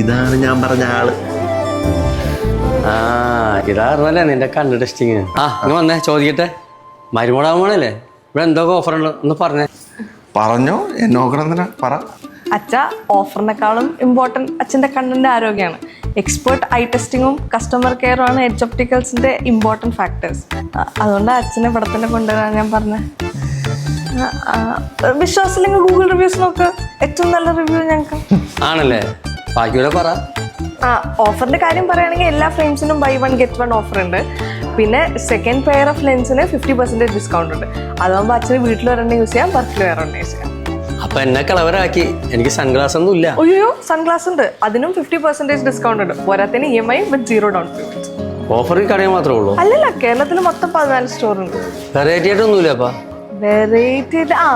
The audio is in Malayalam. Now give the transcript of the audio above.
ഇതാണ് ഞാൻ പറഞ്ഞ ആൾ. ആ ഇതായിരുന്നല്ലേ നിന്റെ കണ്ണ് ടെസ്റ്റിങ്. ആ ഇങ്ങ് വന്നേ ചോദിക്കട്ടെ. മരുമോളാകുമ്പോഴല്ലേ ഇവിടെ എന്തൊക്കെ ഓഫർ ഉണ്ട്? ഒന്ന് പറഞ്ഞേ. പറഞ്ഞോ? നോക്കണം പറ. അച്ഛ ഓഫറിനെക്കാളും ഇമ്പോർട്ടന്റ് അച്ഛന്റെ കണ്ണിന്റെ ആരോഗ്യമാണ്. എക്സ്പേർട്ട് ഐ ടെസ്റ്റിങ്ങും കസ്റ്റമർ കെയറുമാണ് ആണ് എഡ്ജ് ഒപ്റ്റിക്കൽസിന്റെ ഇമ്പോർട്ടന്റ് ഫാക്ടേഴ്സ് അതുകൊണ്ട് അച്ഛനെ ഇവിടെ തന്നെ കൊണ്ടുവരാൻ ഞാൻ പറഞ്ഞത് വിശ്വാസമില്ലെങ്കിൽ ഗൂഗിൾ റിവ്യൂസ് നോക്ക്. ഏറ്റവും നല്ല റിവ്യൂ ഞങ്ങൾക്ക്. ആണല്ലേ? ബാക്കിയുടെ പറ. ആ ഓഫറിന്റെ കാര്യം പറയുകയാണെങ്കിൽ എല്ലാ ഫ്രെയിംസിനും buy one get one offer ഉണ്ട്. പിന്നെ സെക്കൻഡ് പെയർ ഓഫ് ലെൻസിന് ഫിഫ്റ്റി പെർസെന്റേജ് ഡിസ്കൗണ്ട് ഉണ്ട്. അതാകുമ്പോൾ അച്ഛന് വീട്ടിൽ ഒരെണ്ണം യൂസ് ചെയ്യാം വർക്കിൽ വേറെ യൂസ് ചെയ്യാം. അപ്പൊ എന്നെ കളവരാക്കി എനിക്ക് സൺഗ്ലാസ് ഒന്നും ഇല്ല. അയ്യോ സൺഗ്ലാസ് ഉണ്ട്. അതിനും ഫിഫ്റ്റി പെർസെന്റേജ് ഡിസ്കൗണ്ട് ഉണ്ട്. പോരാത്തിന് E M I with zero down payment offer ഈ കടയിൽ മാത്രമേ ഉള്ളൂ? അല്ലല്ല കേരളത്തിൽ മൊത്തം പതിനാല് സ്റ്റോർ ഉണ്ട്. വെറൈറ്റി ആയിട്ടൊന്നുമില്ല അപ്പാ. വെറൈറ്റി ആ